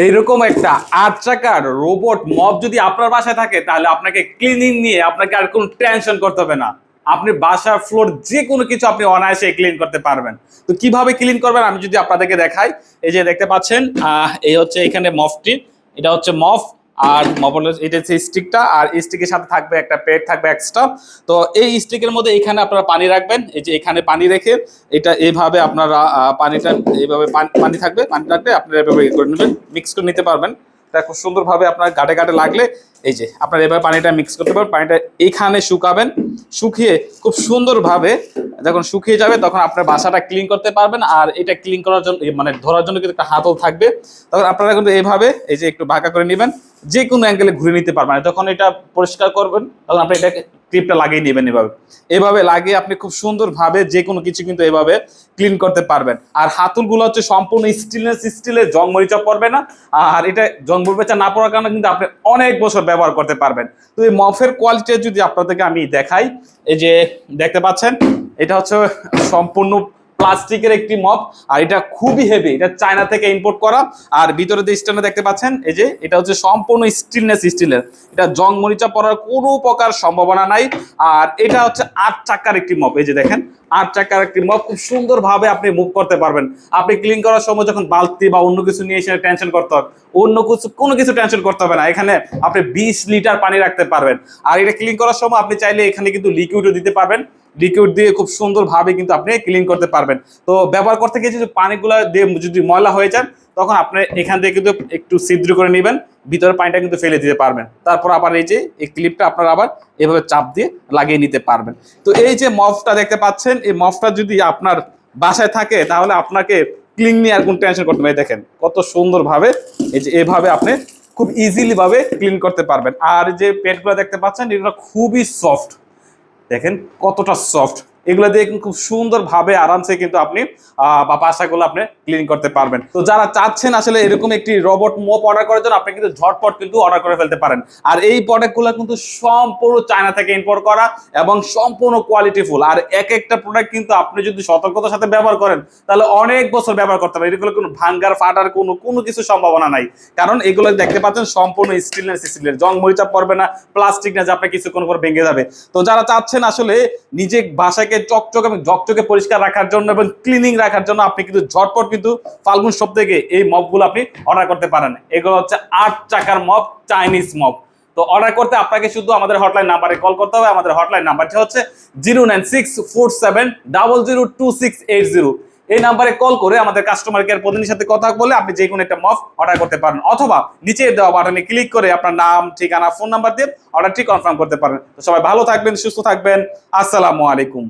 এইরকম একটা আট চাকার রোবট মব যদি আপনার বাসায় থাকে, তাহলে আপনাকে ক্লিনিং নিয়ে আপনাকে আর কোনো টেনশন করতে হবে না। আপনি বাসার ফ্লোর যে কোনো কিছু আপনি অনায়াসে ক্লিন করতে পারবেন। তো কীভাবে ক্লিন করবেন? আমি যদি আপনাদেরকে দেখাই। এই যে দেখতে পাচ্ছেন এই হচ্ছে এখানে মফটি এটা হচ্ছে মফ আর মফল এটা হচ্ছে স্টিকটা আর স্টিকের সাথে থাকবে একটা পেট থাকবে এক্সট্রা তো এই স্টিকের মধ্যে এখানে আপনারা পানি রাখবেন, এই যে এখানে পানি রেখে এটা এইভাবে আপনারা পানিটা এইভাবে পানি- থাকবে, পানি রাখলে আপনারা এভাবে ইয়ে করে নেবেন মিক্স করে নিতে পারবেন। এটা খুব সুন্দরভাবে আপনার গাটে গাটে লাগলে এই যে আপনার এভাবে পানিটা মিক্স করতে পারবেন, পানিটা এইখানে শুকাবেন, শুকিয়ে খুব সুন্দরভাবে যখন শুকিয়ে যাবে তখন আপনার বাসাটা ক্লিন করতে পারবেন, আর এটা ক্লিন করার জন্য মানে ধরার জন্য কিন্তু একটা হাতল থাকবে। তখন আপনারা কিন্তু এইভাবে এই যে একটু বাঁকা করে নেবেন যে কোনো অ্যাঙ্গেলে ঘুরে নিতে পারবেন। যখন এটা পরিষ্কার করবেন, তখন আপনি এটাকে ক্লিপটা লাগিয়ে নেবেন এভাবে। এভাবে লাগিয়ে আপনি খুব সুন্দরভাবে যে কোনো কিছু কিন্তু এভাবে ক্লিন করতে পারবেন। আর হাতুলগুলো হচ্ছে সম্পূর্ণ স্টিলনেস স্টিলের জং পড়বে না। আর এটা জং না পড়ার কারণে কিন্তু আপনি অনেক বছর ব্যবহার করতে পারবেন। তো এই মফের কোয়ালিটি যদি আপনাদেরকে আমি দেখাই, এই যে দেখতে পাচ্ছেন, এটা হচ্ছে সম্পূর্ণ প্লাস্টিকের একটি মপ আর এটা খুবই হেভি এটা চায়না থেকে ইম্পোর্ট করা। আর ভিতরে যে দেখতে পাচ্ছেন, এই যে, এটা হচ্ছে সম্পূর্ণ স্টিলনেস স্টিলের এটা জং মরিচা পড়ার কোনো প্রকার সম্ভাবনা নাই। আর এটা হচ্ছে আট চাকার একটি মপ এই যে দেখেন, আট চাকার একটি মপ খুব সুন্দরভাবে আপনি মুভ করতে পারবেন। আপনি ক্লিন করার সময় যখন বালতি বা অন্য কিছু নিয়ে এসে টেনশন করতে হবে, অন্য কিছু, কোনো কিছু টেনশন করতে হবে না। এখানে আপনি বিশ লিটার পানি রাখতে পারবেন। আর এটা ক্লিন করার সময় আপনি চাইলে এখানে কিন্তু লিকুইডও দিতে পারবেন। লিকুইড দিয়ে খুব সুন্দরভাবে কিন্তু আপনি ক্লিন করতে পারবেন। তো ব্যবহার করতে গিয়ে যদি পানিগুলো দিয়ে যদি ময়লা হয়ে যান তখন আপনি এখান থেকে কিন্তু একটু ছিদ্র করে নেবেন ভিতরে পানিটা কিন্তু ফেলে দিতে পারবেন। তারপর আবার এই যে, এই ক্লিপটা আপনারা আবার এভাবে চাপ দিয়ে লাগিয়ে নিতে পারবেন। তো এই যে মফটা দেখতে পাচ্ছেন, এই মফটা যদি আপনার বাসায় থাকে, তাহলে আপনাকে ক্লিন নিয়ে আর কোনো টেনশন করতে হবে দেখেন, কত সুন্দরভাবে এই যে এভাবে আপনি খুব ইজিলি ভাবে ক্লিন করতে পারবেন। আর যে পেটগুলো দেখতে পাচ্ছেন, এগুলো খুবই সফট দেখেন কতটা সফট এগুলো দিয়ে খুব সুন্দরভাবে আরামসে কিন্তু আপনি বা পাশাগুলো আপনি ক্লিন করতে পারবেন। তো যারা চাচ্ছেন আসলে এরকম একটি রোবট মোপ অর্ডার করার জন্য, আপনি কিন্তু ঝটপট কিন্তু অর্ডার করে ফেলতে পারেন। আর এই প্রোডাক্টগুলো কিন্তু সম্পূর্ণ চায়না থেকে ইম্পোর্ট করা এবং সম্পূর্ণ কোয়ালিটিফুল আর এক একটা প্রোডাক্ট কিন্তু আপনি যদি সতর্কতার সাথে ব্যবহার করেন, তাহলে অনেক বছর ব্যবহার করতে পারেন। এগুলো কোনো ভাঙ্গার, ফাটার কোনো কোনো কিছু সম্ভাবনা নাই। কারণ এগুলো দেখতে পাচ্ছেন সম্পূর্ণ স্টিলনেস স্টিলের জং মরিচা পড়বে না প্লাস্টিক না, যে আপনার কিছুক্ষণ পর ভেঙে যাবে। তো যারা চাচ্ছেন আসলে নিজে বাসাকে চকচক এবং ঝকচকে পরিষ্কার রাখার জন্য এবং ক্লিনিং রাখার জন্য আপনি কিন্তু ঝটপট কিন্তু ফাল্গুন সব থেকে এই মপগুলো আপনি অর্ডার করতে পারেন। এগুলো হচ্ছে আট চাকার মপ চাইনিজ মপ তো অর্ডার করতে আপনাকে শুধু আমাদের হটলাইন নাম্বারে কল করতে হবে। আমাদের হটলাইন নাম্বারটা হচ্ছে zero nine six four seven double zero two six eight zero এই নাম্বারে কল করে আমাদের কাস্টমার কেয়ার প্রতিনিধির সাথে কথা বলে আপনি যে কোনো একটা মফ অর্ডার করতে পারেন। অথবা নিচে দেওয়া বাটনে ক্লিক করে আপনার নাম, ঠিকানা ফোন নাম্বার দিয়ে অর্ডারটি কনফার্ম করতে পারেন। তো সবাই ভালো থাকবেন, সুস্থ থাকবেন। আসসালামু আলাইকুম।